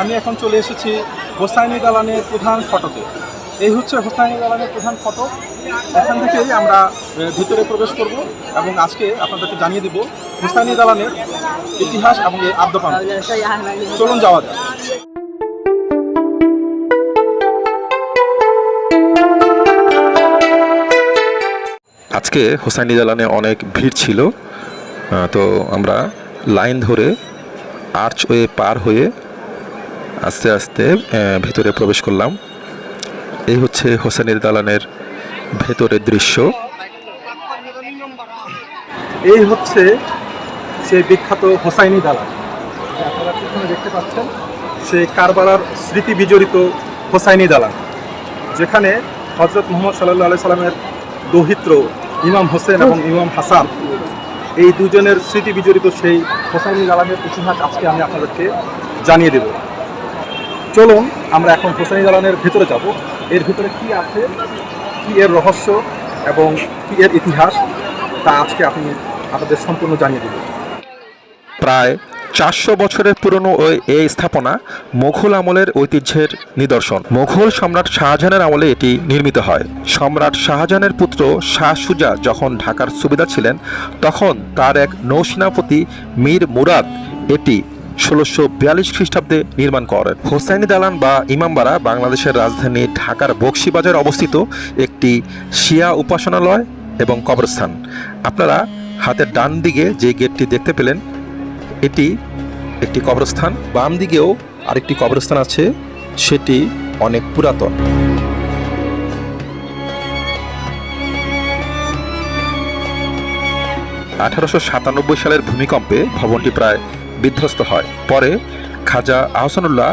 আমি এখন চলে এসেছি হোসাইনি দালানের প্রধান ফটোতে। এই হচ্ছে হোসাইনি দালানের প্রধান ফটো। এখান থেকেই আমরা ভিতরে প্রবেশ করব এবং আজকে আপনাদেরকে জানিয়ে দিব হোসাইনি দালানের ইতিহাস এবং এই আদ্যপান। চলুন যাওয়া যাক। আজকে হোসাইনি দালানে অনেক ভিড় ছিল তো আমরা লাইন ধরে আর্চ আর্চওয়ে পার হয়ে আস্তে আস্তে ভিতরে প্রবেশ করলাম। এই হচ্ছে হোসেনের দালানের ভেতরের দৃশ্য। এই হচ্ছে সেই বিখ্যাত হোসাইনি দালান। আপনারা দেখতে পাচ্ছেন সেই কারবালার স্মৃতি বিজড়িত হোসাইনি দালান, যেখানে হজরত মোহাম্মদ সাল্লাহ আলি সাল্লামের দৌহিত্র ইমাম হোসেন এবং ইমাম হাসান, এই দুজনের স্মৃতি বিজড়িত সেই হোসাইনি দালানের ইতিহাস আজকে আমি আপনাদেরকে জানিয়ে দেব। চলুন, আমরা এখন হোসাইনি দালানের ভেতরে যাব। এর ভিতরে কি আছে, কি এর রহস্য এবং কি এর ইতিহাস, তা আজকে আপনি আপনাদের সম্পূর্ণ জানিয়ে দেব। প্রায় চারশো বছরের পুরনো ওই এই স্থাপনা মোঘল আমলের ঐতিহ্যের নিদর্শন। মোঘল সম্রাট শাহজাহানের আমলে এটি নির্মিত হয়। সম্রাট শাহজাহানের পুত্র শাহ সুজা যখন ঢাকার সুবিধা ছিলেন, তখন তার এক নৌসেনাপতি মীর মুরাদ এটি ষোলোশো বিয়াল্লিশ খ্রিস্টাব্দে নির্মাণ করেন। হোসাইনি দালান বা ইমামবাড়া বাংলাদেশের রাজধানী ঢাকার বক্সিবাজার অবস্থিত একটি শিয়া উপাসনালয় এবং কবরস্থান। আপনারা হাতের ডান দিকে যে গেটটি দেখতে পেলেন, এটি একটি কবরস্থান। বাম দিকেও আরেকটি কবরস্থান আছে, সেটি অনেক পুরাতন। আঠারোশো সাতানব্বই সালের ভূমিকম্পে ভবনটি প্রায় বিধ্বস্ত হয়। পরে খাজা আহসানুল্লাহ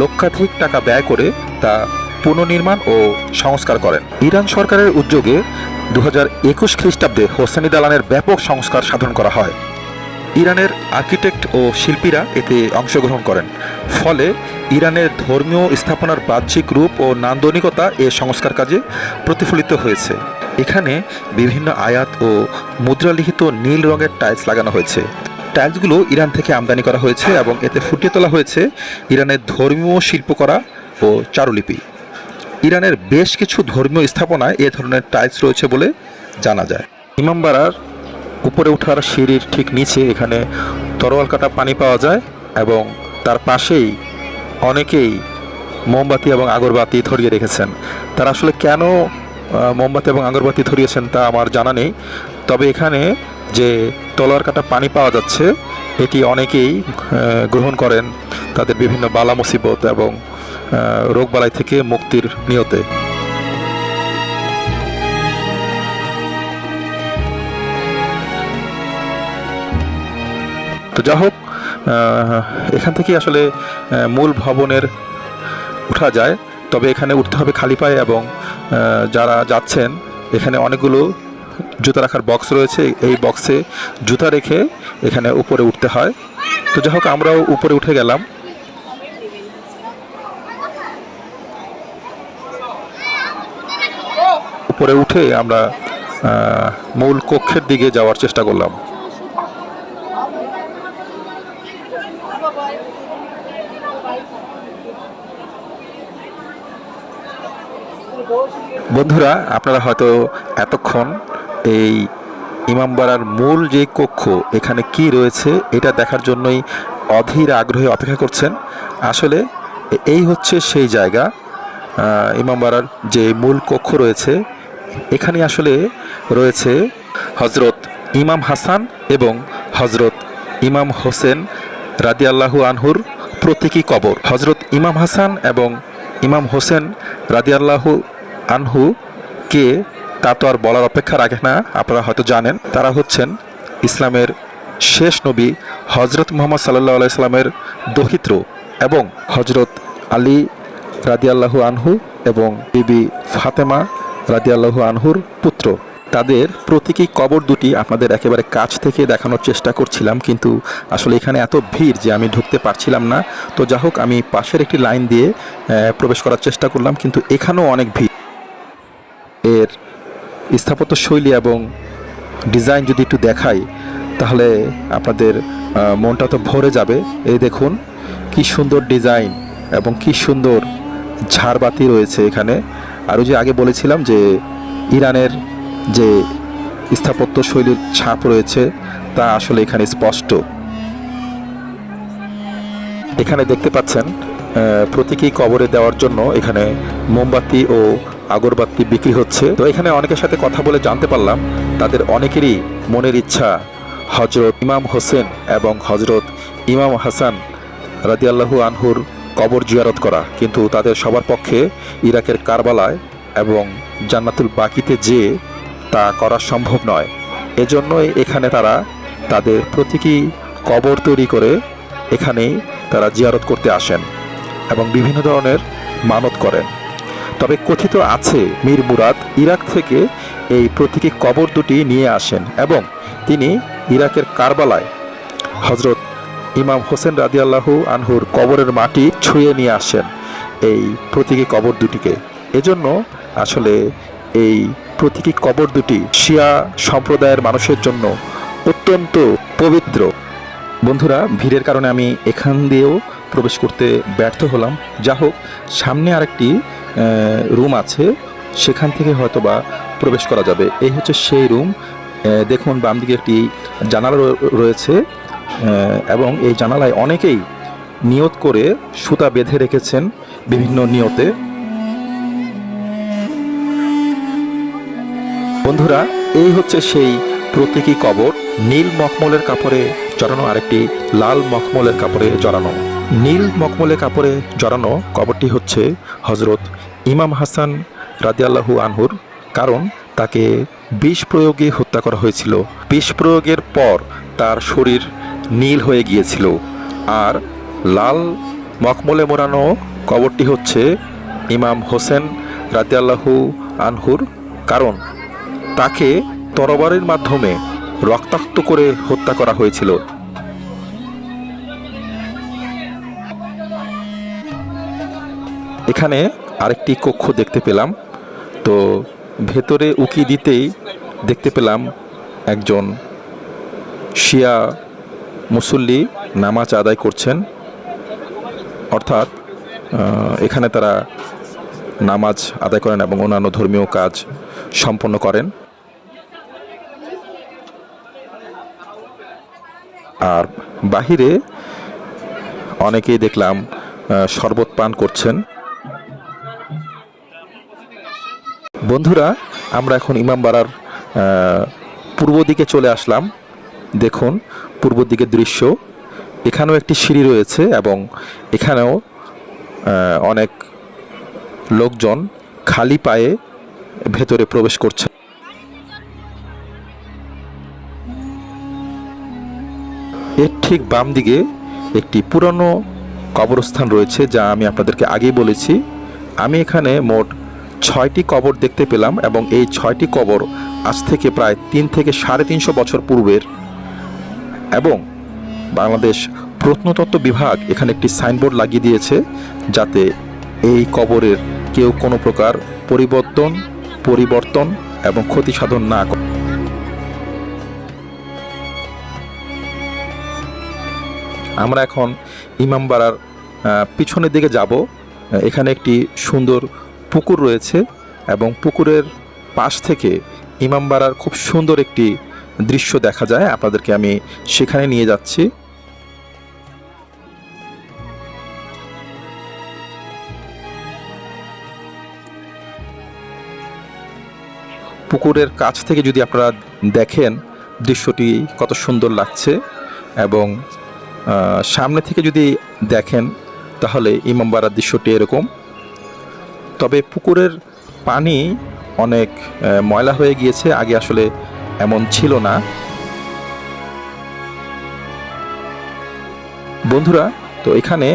লক্ষাধিক টাকা ব্যয় করে তা পুনর্নির্মাণ ও সংস্কার করেন। ইরান সরকারের উদ্যোগে দু একুশ খ্রিস্টাব্দে হোসেনি দালানের ব্যাপক সংস্কার সাধন করা হয়। ইরানের আর্কিটেক্ট ও শিল্পীরা এতে অংশগ্রহণ করেন। ফলে ইরানের ধর্মীয় স্থাপনার বাহ্যিক রূপ ও নান্দনিকতা এ সংস্কার কাজে প্রতিফলিত হয়েছে। এখানে বিভিন্ন আয়াত ও মুদ্রালিখিত নীল রঙের টাইলস লাগানো হয়েছে। টাইলসগুলো ইরান থেকে আমদানি করা হয়েছে এবং এতে ফুটিয়ে তোলা হয়েছে ইরানের ধর্মীয় শিল্পকলা ও চারুলিপি। ইরানের বেশ কিছু ধর্মীয় স্থাপনায় এ ধরনের টাইলস রয়েছে বলে জানা যায়। ইমামবাড়ার উপরে ওঠার সিঁড়ির ঠিক নিচে এখানে তরোয়াল কাটা পানি পাওয়া যায় এবং তার পাশেই অনেকেই মোমবাতি এবং আগরবাতি ধরিয়ে রেখেছেন। তারা আসলে কেন মোমবাতি এবং আগরবাতি ধরিয়েছেন তা আমার জানা নেই। তবে এখানে যে তলোয়ার কাটা পানি পাওয়া যাচ্ছে, এটি অনেকেই গ্রহণ করেন তাদের বিভিন্ন বালা মুসিবত এবং রোগবালাই থেকে মুক্তির নিয়তে। তো যা হোক এখান থেকে আসলে মূল ভবনের উঠা যায়। তবে এখানে উঠতে হবে খালি পায়ে এবং যারা যাচ্ছেন, এখানে অনেকগুলো জুতা রাখার বক্স রয়েছে। এই বক্সে জুতা রেখে এখানে উপরে উঠতে হয়। তো যাই হোক, আমরাও উপরে উঠে গেলাম। উপরে উঠে আমরা মূল কক্ষের দিকে যাওয়ার চেষ্টা করলাম। বন্ধুরা, আপনারা হয়তো এতক্ষণ এই ইমামবাড়ার মূল যে কক্ষ, এখানে কি রয়েছে এটা দেখার জন্যই অধীর আগ্রহে অপেক্ষা করছেন। আসলে এই হচ্ছে সেই জায়গা ইমামবাড়ার যে মূল কক্ষ রয়েছে, এখানে আসলে রয়েছে হজরত ইমাম হাসান এবং হজরত ইমাম হোসেন রাদিয়াল্লাহু আনহুর প্রতীকী কবর। হজরত ইমাম হাসান এবং ইমাম হোসেন রাদিয়াল্লাহু আনহু কে তা তো আর বলার অপেক্ষা রাখে না, আপনারা হয়তো জানেন। তারা হচ্ছেন ইসলামের শেষ নবী হজরত মোহাম্মদ সাল্লাহ আলাইসাল্লামের দহিত্র এবং হজরত আলী রাদিয়াল্লাহু আনহু এবং বিবি ফাতেমা রাদিয়াল্লাহু আনহুর পুত্র। তাদের প্রতীকী কবর দুটি আপনাদের একেবারে কাছ থেকে দেখানোর চেষ্টা করছিলাম, কিন্তু আসলে এখানে এত ভিড় যে আমি ঢুকতে পারছিলাম না। তো যা হোক, আমি পাশের একটি লাইন দিয়ে প্রবেশ করার চেষ্টা করলাম, কিন্তু এখানেও অনেক ভিড়। এর স্থাপত্য শৈলী এবং ডিজাইন যদি একটু দেখাই, তাহলে আপনাদের মনটা তো ভরে যাবে। এই দেখুন, কি সুন্দর ডিজাইন এবং কি সুন্দর ঝাড়বাতি রয়েছে এখানে। আর ওই যে আগে বলেছিলাম যে, ইরানের যে স্থাপত্য শৈলীর ছাপ রয়েছে, তা আসলে এখানে স্পষ্ট। এখানে দেখতে পাচ্ছেন প্রতীকী কবরে দেওয়ার জন্য এখানে মোমবাতি ও আগরবাতি বিক্রি হচ্ছে। তো এখানে অনেকের সাথে কথা বলে জানতে পারলাম, তাদের অনেকেরই মনের ইচ্ছা হজরত ইমাম হোসেন এবং হজরত ইমাম হাসান রাদিয়াল্লাহু আনহুর কবর জিয়ারত করা। কিন্তু তাদের সবার পক্ষে ইরাকের কারবালায় এবং জান্নাতুল বাকিতে যে তা করা সম্ভব নয়। এজন্যই এখানে তারা তাদের প্রতীকী কবর তৈরি করে এখানেই তারা জিয়ারত করতে আসেন এবং বিভিন্ন ধরনের মানত করেন। তবে কথিত আছে, মীর মুরাদ ইরাক থেকে এই প্রতীকী কবর দুটি নিয়ে আসেন এবং তিনি ইরাকের কারবালায় হজরত ইমাম হোসেন রাদিয়াল্লাহু আনহুর কবরের মাটি ছুঁয়ে নিয়ে আসেন এই প্রতীকী কবর দুটিকে। এজন্য আসলে এই প্রতীকী কবর দুটি শিয়া সম্প্রদায়ের মানুষের জন্য অত্যন্ত পবিত্র। বন্ধুরা, ভিড়ের কারণে আমি এখান দিয়েও প্রবেশ করতে ব্যর্থ হলাম। যা হোক সামনে আরেকটি রুম আছে। সেখান থেকে হয়তোবা প্রবেশ করা যাবে। এই হচ্ছে সেই রুম দেখুন বাম দিকে একটি জানালা রয়েছে। এবং এই জানালায় অনেকেই নিয়ত করে সুতা বেঁধে রেখেছেন বিভিন্ন নিয়তে। বন্ধুরা, এই হচ্ছে সেই প্রতীকী কবর। নীল মখমলের কাপড়ে জড়ানো আরেকটি লাল মখমলের কাপড়ে জড়ানো। নীল মখমলের কাপড়ে জড়ানো কবরটি হচ্ছে হজরত ইমাম হাসান রাদিয়াল্লাহু আনহুর কারণ তাকে বিষ প্রয়োগে হত্যা করা হয়েছিল। বিষ প্রয়োগের পর তার শরীর নীল হয়ে গিয়েছিল আর লাল মকমলে মোড়ানো কবরটি হচ্ছে ইমাম হোসেন রাদিয়াল্লাহু আনহুর কারণ। তাকে তরবারের মাধ্যমে রক্তাক্ত করে হত্যা করা হয়েছিল। এখানে আরেকটি কক্ষ দেখতে পেলাম। তো ভেতরে উকি দিতেই দেখতে পেলাম একজন শিয়া মুসল্লি নামাজ আদায় করছেন। অর্থাৎ এখানে তারা নামাজ আদায় করেন এবং অন্যান্য ধর্মীয় কাজ সম্পন্ন করেন। আর বাহিরে অনেকেই দেখলাম শরবত পান করছেন। বন্ধুরা, আমরা এখন ইমামবাড়ার পূর্ব দিকে চলে আসলাম। দেখুন, পূর্ব দিকের দৃশ্য। এখানেও একটি সিঁড়ি রয়েছে এবং এখানেও অনেক লোকজন খালি পায়ে ভেতরে প্রবেশ করছে। এর ঠিক বাম দিকে একটি পুরনো কবরস্থান রয়েছে, যা আমি আপনাদেরকে আগেই বলেছি। আমি এখানে মোট ছয়টি কবর দেখতে পেলাম এবং এই ছয়টি কবর আজ থেকে প্রায় তিন থেকে সাড়ে তিনশো বছর পূর্বের। এবং বাংলাদেশ প্রত্নতত্ত্ব বিভাগ এখানে একটি সাইনবোর্ড লাগিয়ে দিয়েছে যাতে এই কবরের কেউ কোনো প্রকার পরিবর্তন পরিবর্তন এবং ক্ষতি সাধন না করে আমরা এখন ইমামবাড়ার পিছনের দিকে যাব। এখানে একটি সুন্দর পুকুর রয়েছে এবং পুকুরের পাশ থেকে ইমামবাড়ার খুব সুন্দর একটি দৃশ্য দেখা যায়। আপনাদেরকে আমি সেখানে নিয়ে যাচ্ছি। পুকুরের কাছ থেকে যদি আপনারা দেখেন, দৃশ্যটি কত সুন্দর লাগছে এবং সামনে থেকে যদি দেখেন, তাহলে ইমামবাড়ার দৃশ্যটি এরকম। তবে পুকুরের পানি অনেক ময়লা হয়ে গিয়েছে, আগে আসলে এমন ছিল না। বন্ধুরা, তো এখানে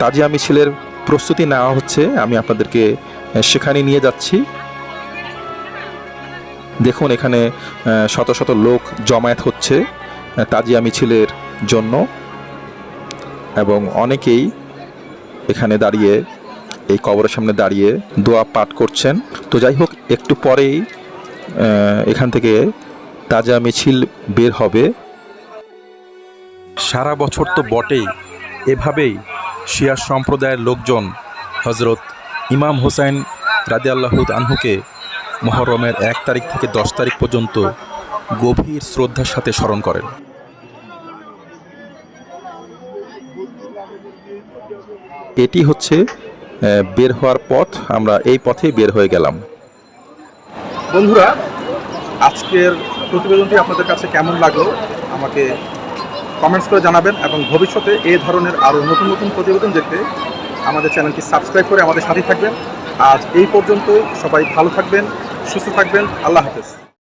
তাজিয়া মিছিলের প্রস্তুতি নেওয়া হচ্ছে, আমি আপনাদেরকে সেখানে নিয়ে যাচ্ছি। দেখুন এখানে শত শত লোক জমায়েত হচ্ছে তাজিয়া মিছিলের জন্য। এবং অনেকেই এখানে দাঁড়িয়ে এই কবরের সামনে দাঁড়িয়ে দোয়া পাঠ করছেন। তো যাই হোক, একটু পরেই এখান থেকে তাজা মিছিল বের হবে। সারা বছর তো বটেই এভাবেই শিয়া সম্প্রদায়ের লোকজন হজরত ইমাম হোসেন হোসাইন আল্লাহুদ আনহুকে মহরমের এক তারিখ থেকে দশ তারিখ পর্যন্ত গভীর শ্রদ্ধার সাথে স্মরণ করেন। এটি হচ্ছে বের হওয়ার পথ, আমরা এই পথেই বের হয়ে গেলাম। বন্ধুরা, আজকের প্রতিবেদনটি আপনাদের কাছে কেমন লাগল আমাকে কমেন্টস করে জানাবেন এবং ভবিষ্যতে এই ধরনের আরও নতুন নতুন প্রতিবেদন দেখতে আমাদের চ্যানেলটি সাবস্ক্রাইব করে আমাদের সাথে থাকবেন। আজ এই পর্যন্ত সবাই ভালো থাকবেন, সুস্থ থাকবেন। আল্লাহ হাফেজ।